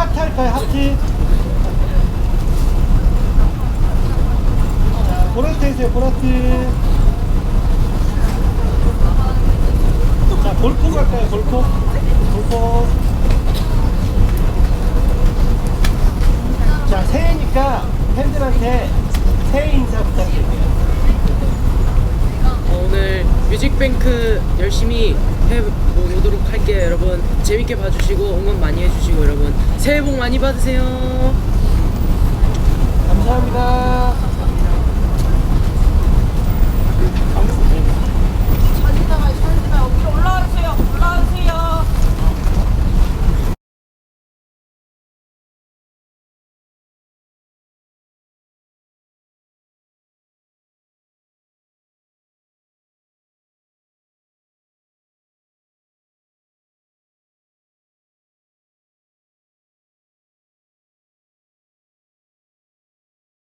하트 할까요? 하트. 자, 보라트 해주세요. 보라트. 자, 볼콕 할까요? 볼콕. 볼콕. 자, 새해니까 팬들한테 새해 인사 부탁드릴게요. 어, 오늘 뮤직뱅크 열심히 해보도록 할게요 여러분 재밌게 봐주시고 응원 많이 해주시고 여러분 새해 복 많이 받으세요.